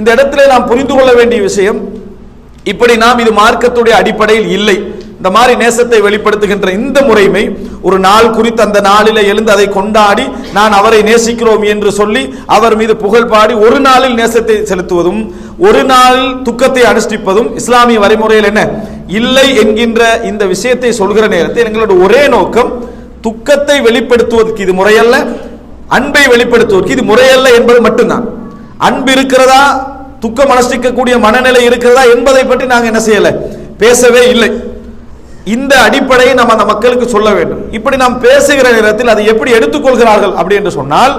இந்த இடத்துல நாம் புரிந்து கொள்ள வேண்டிய விஷயம் இப்படி நாம் இது மார்க்கத்துடைய அடிப்படையில் இல்லை. இந்த மாதிரி நேசத்தை வெளிப்படுத்துகின்ற இந்த முறைமை ஒரு நாள் குறித்து அந்த நாளில் எழுந்து அதை கொண்டாடி நான் அவரை நேசிக்கிறோம் என்று சொல்லி அவர் மீது புகழ் பாடி ஒரு நாளில் நேசத்தை செலுத்துவதும் ஒரு நாளில் துக்கத்தை அனுஷ்டிப்பதும் இஸ்லாமிய வரைமுறையில் என்ன? இல்லை என்கின்ற இந்த விஷயத்தை சொல்கிற நேரத்தில் எங்களோட ஒரே நோக்கம் துக்கத்தை வெளிப்படுத்துவதற்கு இது முறையல்ல அன்பை வெளிப்படுத்துவதற்கு இது முறையல்ல என்பது மட்டும்தான். அன்பு இருக்கிறதா? துக்கம் அனுஷ்டிக்கக்கூடிய மனநிலை இருக்கிறதா என்பதை பற்றி நாங்கள் என்ன செய்யலை? பேசவே இல்லை. இந்த அடிப்படையை நாம் அந்த மக்களுக்கு சொல்ல வேண்டும். இப்படி நாம் பேசுகிற நேரத்தில் அதை எப்படி எடுத்துக்கொள்கிறார்கள் அப்படி என்று சொன்னால்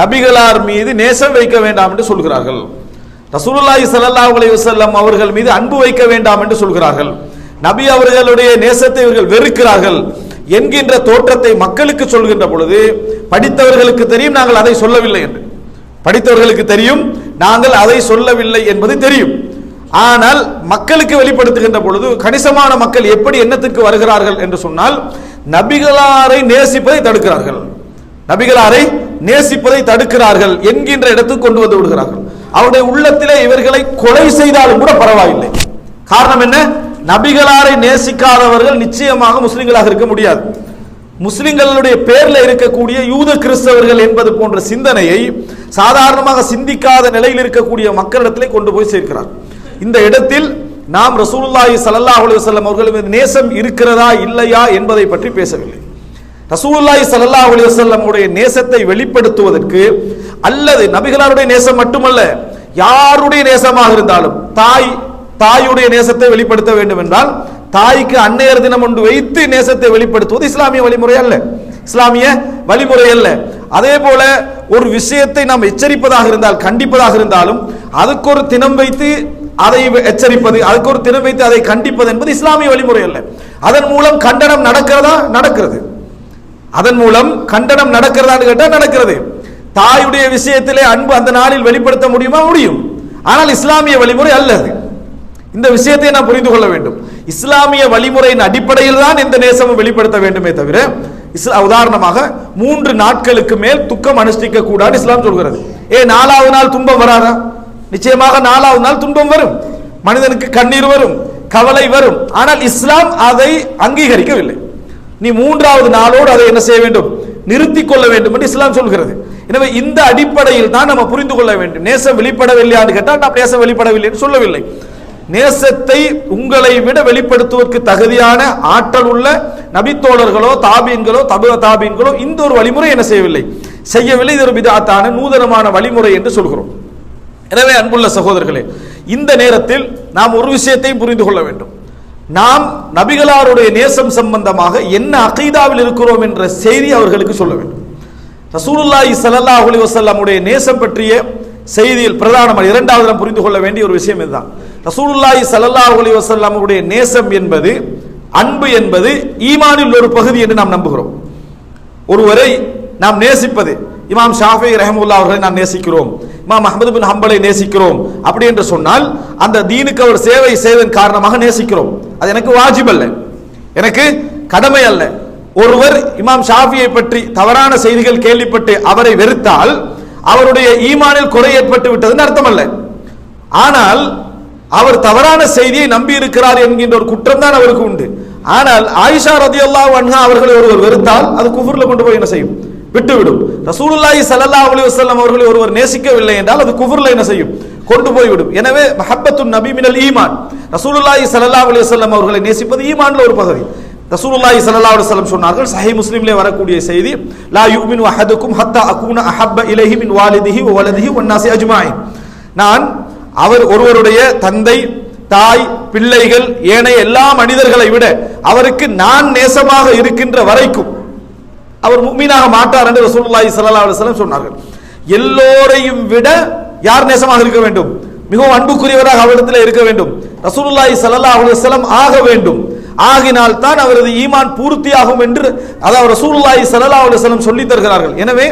நபிகளார் மீது நேசம் வைக்க வேண்டாம் என்று சொல்கிறார்கள். ரசூலுல்லாஹி ஸல்லல்லாஹு அலைஹி வஸல்லம் அவர்கள் மீது அன்பு வைக்க வேண்டாம் என்று சொல்கிறார்கள். நபி அவர்களுடைய நேசத்தை இவர்கள் வெறுக்கிறார்கள் என்கின்ற தோற்றத்தை மக்களுக்கு சொல்கின்ற பொழுது படித்தவர்களுக்கு தெரியும் நாங்கள் அதை சொல்லவில்லை என்று. படித்தவர்களுக்கு தெரியும் நாங்கள் அதை சொல்லவில்லை என்பது தெரியும். ஆனால் மக்களுக்கு வெளிப்படுத்துகின்ற பொழுது கணிசமான மக்கள் எப்படி எண்ணத்துக்கு வருகிறார்கள் என்று சொன்னால் நபிகளாரை நேசிப்பதை தடுக்கிறார்கள். நபிகளாரை நேசிப்பதை தடுக்கிறார்கள் என்கின்ற இடத்துக்கு கொண்டு வந்து விடுகிறார்கள். அவருடைய உள்ளத்திலே இவர்களை கொலை செய்தாலும் கூட பரவாயில்லை. காரணம் என்ன? நபிகளாரை நேசிக்காதவர்கள் நிச்சயமாக முஸ்லிம்களாக இருக்க முடியாது. முஸ்லிம்களுடைய பேர்ல இருக்கக்கூடிய யூத கிறிஸ்தவர்கள் என்பது போன்ற சிந்தனையை சாதாரணமாக சிந்திக்காத நிலையில் இருக்கக்கூடிய மக்களிடத்திலே கொண்டு போய் சேர்க்கிறார். இந்த இடத்தில் நாம் ரசூலுல்லாஹி சல்லாஹ் அலுவலம் அவர்கள் மீது நேசம் இருக்கிறதா இல்லையா என்பதை பற்றி பேசவில்லை. ரசூலுல்லாஹி சல்லாஹ் அலுவலம் உடைய நேசத்தை வெளிப்படுத்துவதற்கு அல்லது நபிகளாருடைய நேசம் மட்டுமல்ல யாருடைய நேசமாக இருந்தாலும் தாய் தாயுடைய நேசத்தை வெளிப்படுத்த வேண்டும் என்றால் தாய்க்கு அன்னையர் தினம் ஒன்று வைத்து நேசத்தை வெளிப்படுத்துவது இஸ்லாமிய வழிமுறை அல்ல. இஸ்லாமிய வழிமுறை அல்ல. அதே போல ஒரு விஷயத்தை நாம் எச்சரிப்பதாக இருந்தால் கண்டிப்பதாக இருந்தாலும் அதுக்கு ஒரு தினம் வைத்து அதை எச்சரிப்பது அதுக்கு ஒரு தினம் வைத்து அதை கண்டிப்பது என்பது இஸ்லாமிய வழிமுறை அல்ல. அதன் மூலம் கண்டனம் நடக்கிறதா? நடக்கிறது. அதன் மூலம் கண்டனம் நடக்கிறதான்னு கேட்டால் நடக்கிறது. தாயுடைய விஷயத்திலே அன்பு அந்த நாளில் வெளிப்படுத்த முடியுமா? முடியும். ஆனால் இஸ்லாமிய வழிமுறை அல்ல அது. இந்த விஷயத்தை நாம் புரிந்து கொள்ள வேண்டும். இஸ்லாமிய வழிமுறையின் அடிப்படையில் தான் இந்த நேசமும் வெளிப்படுத்த வேண்டுமே தவிர இஸ்லா உதாரணமாக மூன்று நாட்களுக்கு மேல் துக்கம் அனுஷ்டிக்க கூடாது இஸ்லாம் சொல்கிறது. ஏ நாலாவது நாள் துன்பம் வராதா? நிச்சயமாக நாலாவது நாள் துன்பம் வரும். மனிதனுக்கு கண்ணீர் வரும் கவலை வரும். ஆனால் இஸ்லாம் அதை அங்கீகரிக்கவில்லை. நீ மூன்றாவது நாளோடு அதை என்ன செய்ய வேண்டும்? நிறுத்திக் கொள்ள வேண்டும் என்று இஸ்லாம் சொல்கிறது. எனவே இந்த அடிப்படையில் தான் நம்ம புரிந்து கொள்ள வேண்டும். நேசம் வெளிப்படவில்லையான்னு கேட்டால் நாம் நேசம் வெளிப்படவில்லை என்று சொல்லவில்லை. நேசத்தை உங்களை விட வெளிப்படுத்துவதற்கு தகுதியான ஆற்றல் உள்ள நபித்தோழர்களோ தாபீன்களோ தபுவ தாபீன்களோ இந்த ஒரு வழிமுறை என்ன செய்யவில்லை? செய்யவில்லை. இது ஒரு விதாத்தான நூதனமான வழிமுறை என்று சொல்கிறோம். எனவே அன்புள்ள சகோதரர்களே இந்த நேரத்தில் நாம் ஒரு விஷயத்தையும் புரிந்து கொள்ள வேண்டும். நாம் நபிகளாருடைய நேசம் சம்பந்தமாக என்ன அகைதாவில் இருக்கிறோம் என்ற செய்தி அவர்களுக்கு சொல்ல வேண்டும். ரசூலுல்லாஹி சல்லாஹ் அலி வசல்லாமுடைய நேசம் பற்றிய செய்தியில் பிரதானமான இரண்டாவது நாம் புரிந்து கொள்ள வேண்டிய ஒரு விஷயம் இதுதான். ரசூலுல்லாஹி சல்லல்லாஹு அலைஹி வஸல்லமுடைய நேசம் என்பது அன்பு என்பது ஈமானில் ஒரு பகுதி என்று நாம் நம்புகிறோம். ஒருவரை நாம் நேசிப்பது இமாம் ஷாஃபி ரஹமுல்லா அவர்களை நாம் நேசிக்கிறோம் இமாம் அஹமது பின் ஹம்பலை நேசிக்கிறோம் அப்படி என்று சொன்னால் அந்த தீனுக்கு அவர் சேவை செய்வதன் காரணமாக நேசிக்கிறோம். அது எனக்கு வாஜிப் அல்ல. எனக்கு கடமை அல்ல. ஒருவர் இமாம் ஷாஃபியை பற்றி தவறான செய்திகள் கேள்விப்பட்டு அவரை வெறுத்தால் அவருடைய ஈமானில் குறை ஏற்பட்டு விட்டதுன்னு அர்த்தம் அல்ல. ஆனால் அவர் தவறான செய்தியை நம்பி இருக்கிறார் என்கின்ற ஒரு குற்றம் தான் அவருக்கு உண்டு. ஆனால் ஆயிஷா ரதியல்லாஹு அன்ஹா அவர்களை ஒருவர் வெறுத்தால் அது குஃபுர்ல கொண்டு போய் என்ன செய்யும்? விட்டுவிடும். ரசூலுல்லாஹி சல்லா அலி வசல்லம் அவர்களை ஒருவர் நேசிக்கவில்லை என்றால் அது குஃபுர்ல என்ன செய்யும்? கொண்டு போய்விடும். எனவே மஹப்பத்துன் நபி மினல் ஈமான். ரசூலுல்லாஹி சல்லா அலி வசல்லம் அவர்களை நேசிப்பது ஈமான்ல ஒரு பகுதி. ரசூலுல்லாஹி சல்லா அலி வல்லம் சொன்னார்கள் சஹி முஸ்லீம்லே வரக்கூடிய செய்தி லா யூமின் அஹதுக்கும் ஹத்தா அகூன அஹப்ப இலஹி மின் வாலிதிஹி வலதிஹி ஒன்னாசி அஜ்மாயின். நான் அவர் ஒருவருடைய தந்தை தாய் பிள்ளைகள் ஏனைய எல்லா மனிதர்களை விட அவருக்கு நான் நேசமாக இருக்கின்ற வரைக்கும் அவர் முக்மீனாக மாட்டார் என்று ரசூலுல்லாஹி ஸல்லல்லாஹு அலைஹி வஸல்லம் சொன்னார்கள். எல்லோரையும் விட யார் நேசமாக இருக்க வேண்டும்? மிகவும் அன்புக்குரியவராக அவரிடத்தில் இருக்க வேண்டும். ரசூலுல்லாஹி ஸல்லல்லாஹு அலைஹி வஸல்லம் ஆக வேண்டும். ஆகினால் தான் அவரது ஈமான் பூர்த்தியாகும் என்று அதாவது ரசூலுல்லாஹி ஸல்லல்லாஹு அலைஹி வஸல்லம் சொல்லி தருகிறார்கள். எனவே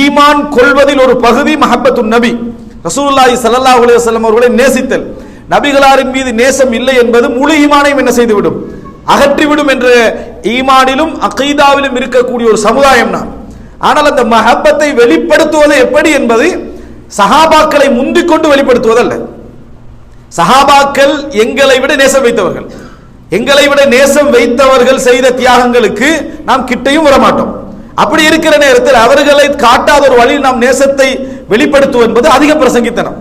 ஈமான் கொள்வதில் ஒரு பகுதி மஹப்பத்துன் நபி. ரசூல்லாஹி ஸல்லல்லாஹு அலைஹி வஸல்லம் அவர்களை நேசித்தல். நபிகளாரின் மீது நேசம் இல்லை என்பது முழு ஈமானையும் என்ன செய்துவிடும்? அகற்றிவிடும் என்ற ஈமானிலும் அகைதாவிலும் இருக்கக்கூடிய ஒரு சமுதாயம் நான் ஆனால் அந்த மஹப்பத்தை வெளிப்படுத்துவது எப்படி என்பது சஹாபாக்களை முந்திக் கொண்டு வெளிப்படுத்துவதல்ல. சஹாபாக்கள் எங்களை விட நேசம் வைத்தவர்கள். எங்களை விட நேசம் வைத்தவர்கள் செய்த தியாகங்களுக்கு நாம் கிட்டையும் வரமாட்டோம். அப்படி இருக்கிற நேரத்தில் அவர்களை காட்டாத ஒரு வழியில் நாம் நேசத்தை வெளிப்படுத்துவது என்பது அதிக பிரசங்கித்தனம்.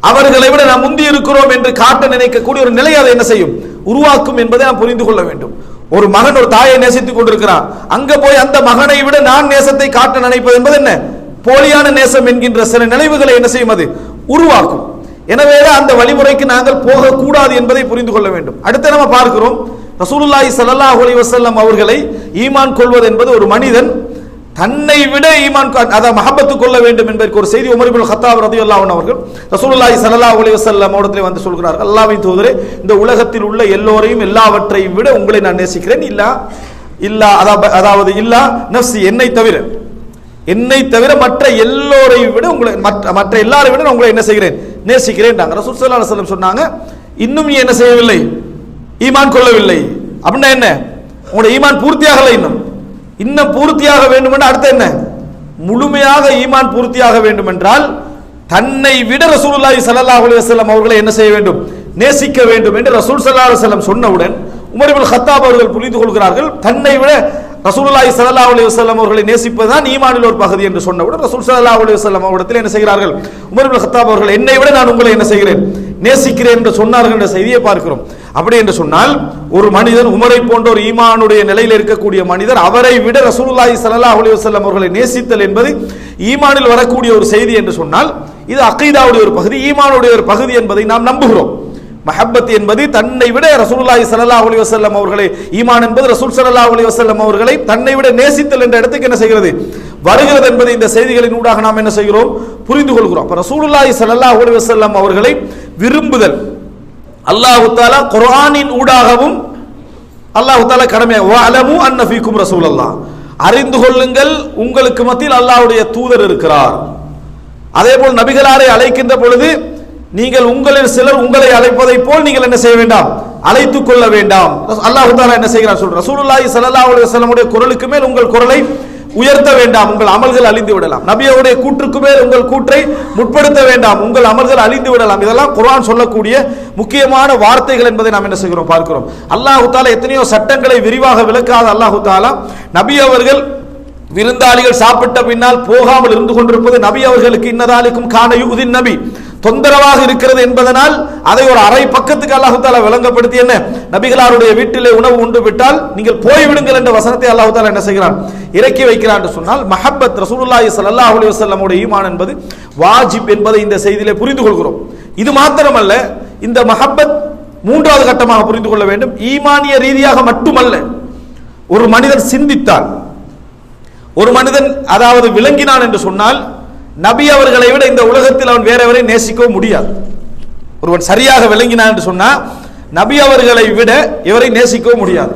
அவர்களை விட நாம் முந்தி இருக்கிறோம் என்று காட்ட நினைக்கக்கூடிய ஒரு நிலை அதை என்ன செய்யும்? உருவாக்கும் என்பதை நாம் புரிந்து கொள்ள வேண்டும். ஒரு மகன் ஒரு தாயை நேசித்துக் கொண்டிருக்கிறான். அங்க போய் அந்த மகனை விட நான் நேசத்தை காட்ட நினைப்பது என்பது என்ன? போலியான நேசம் என்கின்ற சில நினைவுகளை என்ன செய்யும் அது? உருவாக்கும். எனவே அந்த வழிமுறைக்கு நாங்கள் போகக்கூடாது என்பதை புரிந்து கொள்ள வேண்டும். அடுத்து நம்ம பார்க்கிறோம். ரசூலுல்லாஹி சல்லாஹ் அலி வசல்லம் அவர்களை ஈமான் கொள்வது என்பது ஒரு மனிதன் தன்னை விட ஈமான் அதை அதாவது கொள்ள வேண்டும் என்பதற்கு ஒரு செய்தி உமர் இப்னு கத்தாப் ரலியல்லாஹு அவர்கள் ரசூலுல்லாஹி சல்லா அலைஹி வஸல்லம் அவரிடத்தில் வந்து சொல்கிறார்கள். அல்லாஹ்வின் தூதரே இந்த உலகத்தில் உள்ள எல்லோரையும் எல்லாவற்றையும் விட உங்களை நான் நேசிக்கிறேன். இல்லா இல்லா அதாவது இல்லா நஃப்சி என்னை தவிர என்னை தவிர மற்ற எல்லோரையும் விட உங்களை மற்ற மற்ற எல்லாரையும் விட நான் உங்களை என்ன செய்கிறேன்? நேசிக்கிறேன். ரசூல் சல்லா அலுவலம் சொன்னாங்க இன்னும் நீ என்ன செய்யவில்லை? ஈமான் கொள்ளவில்லை. அப்படின்னா என்ன? உங்களுடைய ஈமான் பூர்த்தியாகலை இன்னும். இன்னும் பூர்த்தியாக வேண்டும் என்று அடுத்து என்ன? முழுமையாக ஈமான் பூர்த்தியாக வேண்டும் என்றால் தன்னை விட ரசூலுல்லாஹி ஸல்லல்லாஹு அலைஹி வஸல்லம் அவர்களை என்ன செய்ய வேண்டும்? நேசிக்க வேண்டும் என்று ரசூல் ஸல்லல்லாஹு அலைஹி வஸல்லம் சொன்னவுடன் உமர் இப்னு கத்தாப் அவர்கள் புரிந்து கொள்கிறார்கள் தன்னை விட ரசூலுல்லாஹி ஸல்லல்லாஹு அலைஹி வஸல்லம் அவர்களை நேசிப்பதுதான் ஈமானில் ஒரு பகுதி என்று சொன்னவுடன் ரசூல் ஸல்லல்லாஹு அலைஹி வஸல்லம் அவரிடத்தில் என்ன செய்கிறார்கள்? உமர் இப்னு கத்தாப் அவர்கள் என்னை விட நான் உங்களை என்ன செய்கிறேன்? நேசிக்கிறேன் என்று சொன்னார்கள் என்ற செய்தியை பார்க்கிறோம். அப்படி என்று சொன்னால் ஒரு மனிதன் உமரை போன்ற ஒரு ஈமானுடைய நிலையில் இருக்கக்கூடிய மனிதர் அவரை விட ரசூலுல்லாஹி சல்லா அலி வசல்லம் அவர்களை நேசித்தல் என்பது ஈமானில் வரக்கூடிய ஒரு செய்தி என்று சொன்னால் இது அக்கீதாவுடைய ஒரு பகுதி ஈமானுடைய ஒரு பகுதி என்பதை நாம் நம்புகிறோம். மஹப்பத் என்பது தன்னை விட ரசூலுல்லாஹி சல்லா அலி வசல்லம் அவர்களை ஈமான் என்பது ரசூல் சல்லா அலி வசல்லம் அவர்களை தன்னை விட நேசித்தல் என்ற இடத்துக்கு என்ன செய்கிறது? வருகிறது என்பதை இந்த செய்திகளின் ஊடாக நாம் என்ன செய்கிறோம்? புரிந்து கொள்கிறோம். அப்புறம் ரசூலுல்லாஹி சல்லாஹ் அலைஹி வஸல்லம் அவர்களை விரும்புதல். அல்லாஹு தாலா குரானின் ஊடாகவும் அல்லாஹு தாலா கடமையாக அலமு அன்ன ஃபீக்கும் ரசூலல்லாஹ். அறிந்து கொள்ளுங்கள் உங்களுக்கு மத்தியில் அல்லாஹுடைய தூதர் இருக்கிறார். அதே போல் நபிகளாரை அழைக்கின்ற பொழுது நீங்கள் உங்களில் சிலர் உங்களை அழைப்பதை போல் நீங்கள் என்ன செய்ய வேண்டாம்? அழைத்துக் கொள்ள வேண்டாம். அல்லாஹு தாலா என்ன செய்கிறார் சொல்ற ரசூலுல்லாஹி ஸல்லல்லாஹு அலைஹி வஸல்லமுடைய குரலுக்கு மேல் உங்கள் குரலை உயர்த்த வேண்டாம் உங்கள் அமல்கள் அழிந்து விடலாம். நபியோடைய கூற்றுக்கு மேல் உங்கள் கூற்றை முற்படுத்த வேண்டாம் உங்கள் அமல்கள் அழிந்து விடலாம். இதெல்லாம் குரான் சொல்லக்கூடிய முக்கியமான வார்த்தைகள் என்பதை நாம் என்ன செய்கிறோம்? பார்க்கிறோம். அல்லாஹு தாலா எத்தனையோ சட்டங்களை விரிவாக விளக்காத அல்லாஹு தாலா நபி அவர்கள் விருந்தாளிகள் சாப்பிட்ட பின்னால் போகாமல் இருந்து கொண்டிருப்பது நபி அவர்களுக்கு இன்னதாலிக்கும் காண யுதின் நபி. தொந்தரவாக இருக்கிறது என்பதனால் அதை ஒரு அரை பக்கத்துக்கு அல்லாஹு தாலா விளங்கப்படுத்தி என்ன? நபிகளாருடைய வீட்டிலே உணவு உண்டு விட்டால் நீங்கள் போய்விடுங்கள் என்ற வசனத்தை அல்லாஹு தாலா என்ன செய்கிறான்? இறக்கி வைக்கிறான் என்று சொன்னால் மஹபத் ரசூலுல்லாஹி சல்லாஹ் அலி வசல்லமுடைய ஈமான் என்பது வாஜிப் என்பதை இந்த செய்தியிலே புரிந்து கொள்கிறோம். இது மாத்திரமல்ல இந்த மஹப்பத் மூன்றாவது கட்டமாக புரிந்து கொள்ள வேண்டும். ஈமானிய ரீதியாக மட்டுமல்ல ஒரு மனிதன் சிந்தித்தால் ஒரு மனிதன் அதாவது விளங்கினான் என்று சொன்னால் நபி அவர்களை விட இந்த உலகத்தில் அவன் வேறவரை நேசிக்கவும் முடியாது. ஒருவன் சரியாக விளங்கினான் என்று சொன்னால் நபி அவர்களை விட இவரை நேசிக்கவும் முடியாது.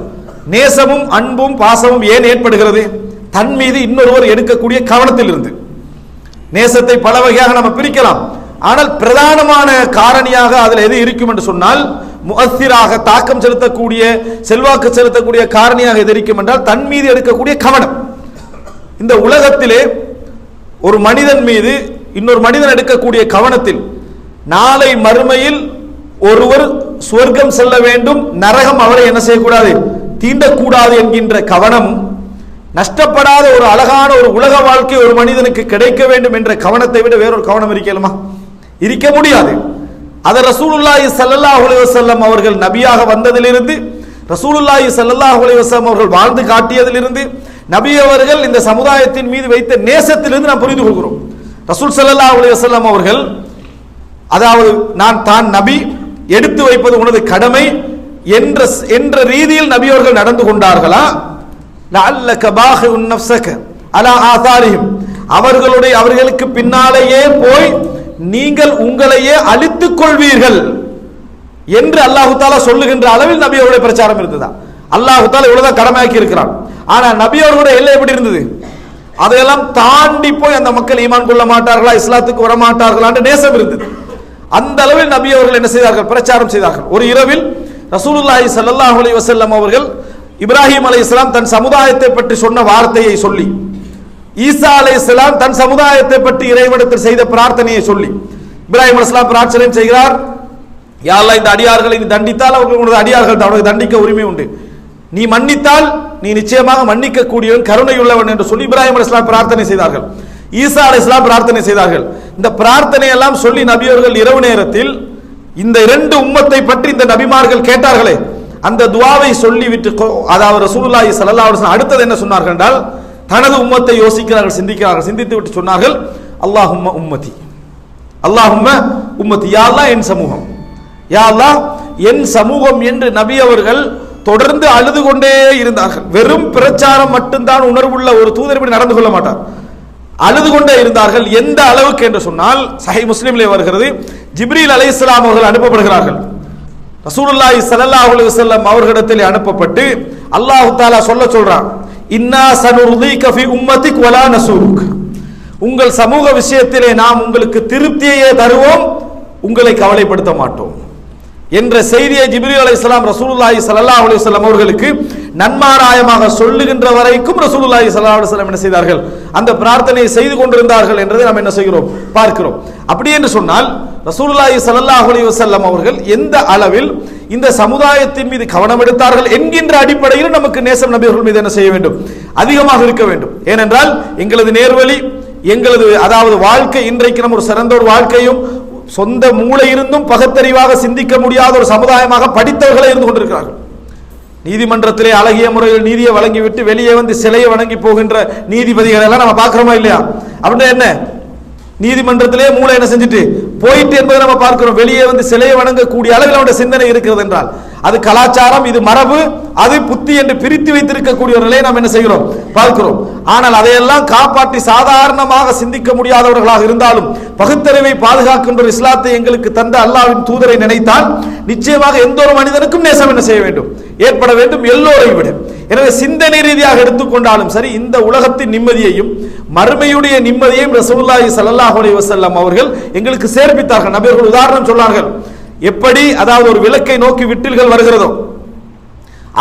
நேசமும் அன்பும் பாசமும் ஏன் ஏற்படுகிறது? தன் மீது இன்னொருவர் எடுக்கக்கூடிய கவனத்தில் இருந்து நேசத்தை பல வகையாக நம்ம பிரிக்கலாம். ஆனால் பிரதானமான காரணியாக அதில் எது இருக்கும் என்று சொன்னால் முகத்திராக தாக்கம் செலுத்தக்கூடிய செல்வாக்கு செலுத்தக்கூடிய காரணியாக எது இருக்கும் என்றால் தன் மீது எடுக்கக்கூடிய கவனம். இந்த உலகத்திலே ஒரு மனிதன் மீது இன்னொரு மனிதன் எடுக்கக்கூடிய கவனத்தில் நாளை மறுமையில் ஒருவர் சுவர்க்கம் செல்ல வேண்டும் நரகம் அவரை என்ன செய்யக்கூடாது? தீண்டக்கூடாது என்கின்ற கவனம் நஷ்டப்படாத ஒரு அழகான ஒரு உலக வாழ்க்கை ஒரு மனிதனுக்கு கிடைக்க வேண்டும் என்ற கவனத்தை விட வேறொரு கவனம் இருக்கலுமா? இருக்க முடியாது. அதை ரசூலுல்லாஹி சல்லல்லாஹ் அலைஹி வஸல்லம் அவர்கள் நபியாக வந்ததிலிருந்து ரசூலுல்லாஹி சல்லல்லாஹ் அலைஹி வஸல்லம் அவர்கள் வாழ்ந்து காட்டியதிலிருந்து நபி அவர்கள் இந்த சமுதாயத்தின் மீது வைத்த நேசத்திலிருந்து நாம் புரிந்து கொள்கிறோம். ரசூல் சல்லா அலி வசல்லாம் அவர்கள் அதாவது நான் தான் நபி எடுத்து வைப்பது உனது கடமை என்ற என்ற ரீதியில் நபி அவர்கள் நடந்து கொண்டார்களா? லஅல்லக கபாக நஃப்ஸக அலா ஆசாரியும் அவர்களுடைய அவர்களுக்கு பின்னாலேயே போய் நீங்கள் உங்களையே அழித்துக் கொள்வீர்கள் என்று அல்லாஹு தாலா சொல்லுகின்ற அளவில் நபி அவருடைய பிரச்சாரம் இருந்ததா? அல்லாஹு தாலா இவ்வளவுதான் கடமையாக்கி இருக்கிறான். ஆனா நபி எல்லை எப்படி இருந்தது? அதையெல்லாம் தாண்டி போய் அந்த மக்கள் ஈமான் கொள்ள மாட்டார்களா இஸ்லாத்துக்கு வர மாட்டார்களா நேசம் இருந்தது. அந்த அளவில் நபி அவர்கள் என்ன செய்தார்கள்? பிரச்சாரம் செய்தார்கள். ஒரு இரவில் ரசூலுல்லாஹி சல்லாஹ் அலி வசல்லம் அவர்கள் இப்ராஹிம் அலைஹிஸ்ஸலாம் தன் சமுதாயத்தை பற்றி சொன்ன வார்த்தையை சொல்லி ஈசா இஸ்லாம் தன் சமுதாயத்தை பற்றி இறைவனத்தில் செய்த பிரார்த்தனையை சொல்லி இப்ராஹிம் அலைஹிஸ்ஸலாம் பிரார்த்தனை செய்கிறார். யாரெல்லாம் இந்த அடியார்களை தண்டித்தால் அவர்கள் உனது அடியார்கள் அவனுக்கு தண்டிக்க உரிமை உண்டு. நீ மன்னித்தால் நீ நிச்சயமாக மன்னிக்க கூடியவன் கருணையுள்ளவன் என்று சொல்லி இப்ராஹிம் அலைஹிஸ்ஸலாம் பிரார்த்தனை செய்தார்கள். ஈசா அலைஹிஸ்ஸலாம் பிரார்த்தனை செய்தார்கள். இந்த பிரார்த்தனை எல்லாம் சொல்லி நபியவர்கள் இரவு நேரத்தில் இந்த இரண்டு உம்மத்தை பற்றி இந்த நபிமார்கள் கேட்டார்களே அந்த துவாவை சொல்லிவிட்டு அதாவது ரசூலுல்லாஹி ஸல்லல்லாஹு அலைஹி அடுத்தது என்ன சொன்னார்கள் என்றால் தனது உம்மத்தை யோசிக்கிறார்கள் சிந்திக்கிறார்கள் சிந்தித்து விட்டு சொன்னார்கள் அல்லாஹும்ம உம்மதி அல்லாஹும்ம உம்மதி யா அல்லாஹ் என் சமூகம் யா அல்லாஹ் என் சமூகம் என்று நபி அவர்கள் தொடர்ந்து அழுது கொண்டே இருந்தார்கள். வெறும் பிரச்சாரம் மட்டும்தான் உணர்வுள்ள ஒரு தூதர் இப்படி நடந்து கொள்ள மாட்டார். அழுது கொண்டே இருந்தார்கள். எந்த அளவுக்கு என்று சொன்னால் சஹி முஸ்லீம்லே வருகிறது ஜிப்ரீல் அலைஹிஸ்ஸலாம் அவர்கள் அனுப்பப்படுகிறார்கள். ரசூலுல்லாஹி சல்லல்லாஹு அலைஹி வஸல்லம் அவர்களிடத்தில் அனுப்பப்பட்டு அல்லாஹ் தஆலா சொல்ல சொல்றான் இன்னா சனுர்தீக ஃபி உம்மத்திக் வலா நசூருக். உங்கள் சமூக விஷயத்திலே நாம் உங்களுக்கு திருப்தியையே தருவோம் உங்களை கவலைப்படுத்த மாட்டோம். என்ற செய்தியை ஜிப்ரீல் அலைஹிஸ்ஸலாம் ரசூலுல்லாஹி சல்லா அலிஸ்லாம் அவர்களுக்கு நன்மாராயமாக சொல்லுகின்ற வரைக்கும் ரசூலுல்லாஹி சல்லா அலைஹி என்ன செய்தார்கள்? அந்த பிரார்த்தனையை செய்து கொண்டிருந்தார்கள் என்றதை நாம் என்ன செய்கிறோம்? பார்க்கிறோம். அப்படி என்று சொன்னால் ரசூலுல்லாஹி ஸல்லல்லாஹு அலி வசல்லம் அவர்கள் எந்த அளவில் இந்த சமுதாயத்தின் மீது கவனம் எடுத்தார்கள் என்கின்ற அடிப்படையில் நமக்கு நேசம் நபியர்கள் மீது என்ன செய்ய வேண்டும்? அதிகமாக இருக்க வேண்டும். ஏனென்றால் எங்களது நேர்வழி எங்களது அதாவது வாழ்க்கை இன்றைக்கு நம்ம ஒரு சிறந்த ஒரு வாழ்க்கையும் சொந்த மூளை இருந்தும் பகத்தறிவாக சிந்திக்க முடியாத ஒரு சமுதாயமாக படித்தவர்களே இருந்து கொண்டிருக்கிறார்கள். நீதிமன்றத்திலே அழகிய முறையில் நீதியை வழங்கிவிட்டு வெளியே வந்து சிலையை வணங்கி போகின்ற நீதிபதிகள் எல்லாம் நம்ம பார்க்குறோமா இல்லையா? அப்படின்னா என்ன? நீதிமன்றத்திலே மூளை என்ன செஞ்சுட்டு போயிட்டு என்பதை நம்ம பார்க்கிறோம். வெளியே வந்து சிலையை வணங்கக்கூடிய அளவில் அவனுடைய சிந்தனை இருக்கிறது என்றால் அது கலாச்சாரம் இது மரபு அது புத்தி என்று பிரித்து வைத்திருக்கக்கூடிய ஒரு நிலையை நாம் என்ன செய்கிறோம்? பார்க்கிறோம். ஆனால் அதையெல்லாம் காப்பாற்றி சாதாரணமாக சிந்திக்க முடியாதவர்களாக இருந்தாலும் பகுத்தறிவை பாதுகாக்கின்ற இஸ்லாத்தை எங்களுக்கு தந்த அல்லாஹ்வின் தூதரை நினைத்தால் நிச்சயமாக எந்த ஒரு மனிதனுக்கும் நேசம் என்ன செய்ய வேண்டும்? ஏற்பட வேண்டும் எல்லோரை விட. எனவே சிந்தனை ரீதியாக எடுத்துக்கொண்டாலும் சரி இந்த உலகத்தின் நிம்மதியையும் மறுமையுடைய நிம்மதியையும் ரசூல்லாஹி ஸல்லல்லாஹு அலைஹி வஸல்லம் அவர்கள் எங்களுக்கு சேர்ப்பித்தார்கள். நபர்கள் உதாரணம் சொன்னார்கள் எப்படி அதாவது ஒரு விளக்கை நோக்கி விட்டில்கள் வருகிறதோ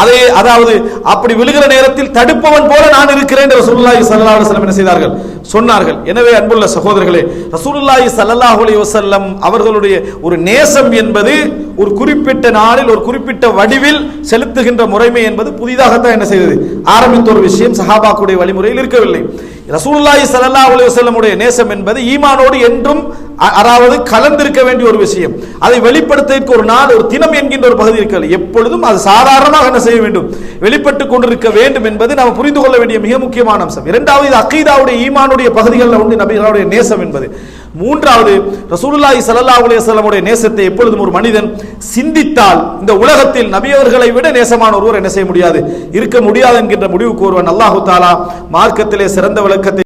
அதை அதாவது அப்படி விழுகிற நேரத்தில் தடுப்பவன் போல நான் இருக்கிறேன் என்று ரசூலுல்லாஹி ஸல்லல்லாஹு அலைஹி வஸல்லம் என்ன செய்தார்கள்? சொன்னார்கள். எனவே அன்புள்ள சகோதரர்களே ரசூலுல்லாஹி ஸல்லல்லாஹு அலைஹி வஸல்லம் அவர்களுடைய ஒரு நேசம் என்பது ஒரு குறிப்பிட்ட நாளில் ஒரு குறிப்பிட்ட வடிவில் செலுத்துகின்ற முறைமை என்பது புதிதாகத்தான் என்ன செய்தது? ஆரம்பித்த ஒரு விஷயம் சஹாபாக்குடைய வழிமுறையில் இருக்கவில்லை. ரசூல்லாய் ஸல்லல்லாஹு அலி வஸல்லமுடைய நேசம் என்பது ஈமானோடு என்றும் அ- அதாவது கலந்திருக்க வேண்டிய ஒரு விஷயம். அதை வெளிப்படுத்துவதற்கு ஒரு நாள் ஒரு தினம் என்கின்ற ஒரு பகுதி இருக்கிறது. எப்பொழுதும் அது சாதாரணமாக என்ன செய்ய வேண்டும்? வெளிப்பட்டுக் கொண்டிருக்க வேண்டும் என்பது நாம் புரிந்து கொள்ள வேண்டிய மிக முக்கியமான அம்சம். இரண்டாவது இது அக்கீதாவுடைய ஈமானுடைய பகுதிகளில் உண்டு நபிகளுடைய நேசம் என்பது. மூன்றாவது ரசூலுல்லாஹி ஸல்லல்லாஹு அலைஹி நேசத்தை எப்பொழுதும் ஒரு மனிதன் சிந்தித்தால் இந்த உலகத்தில் நபியவர்களை விட நேசமான ஒருவர் என்ன செய்ய முடியாது? இருக்க முடியாது என்கின்ற முடிவுக்கு ஒருவன் அல்லாஹு தாலா மார்க்கத்திலே சிறந்த விளக்கத்தை